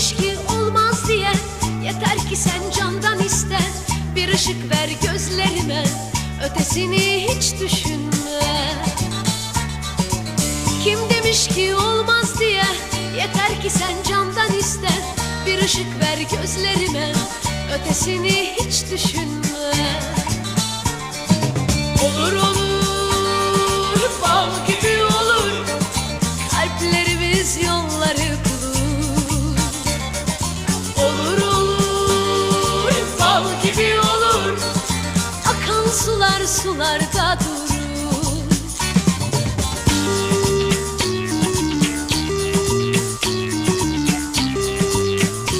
ilişki olmaz diye. Yeter ki sen candan iste Bir ışık ver gözlerime. Ötesini hiç düşünme. Kim demiş ki olmaz diye? Yeter ki sen candan iste Bir ışık ver gözlerime. Ötesini hiç düşünme. Sular sularda durur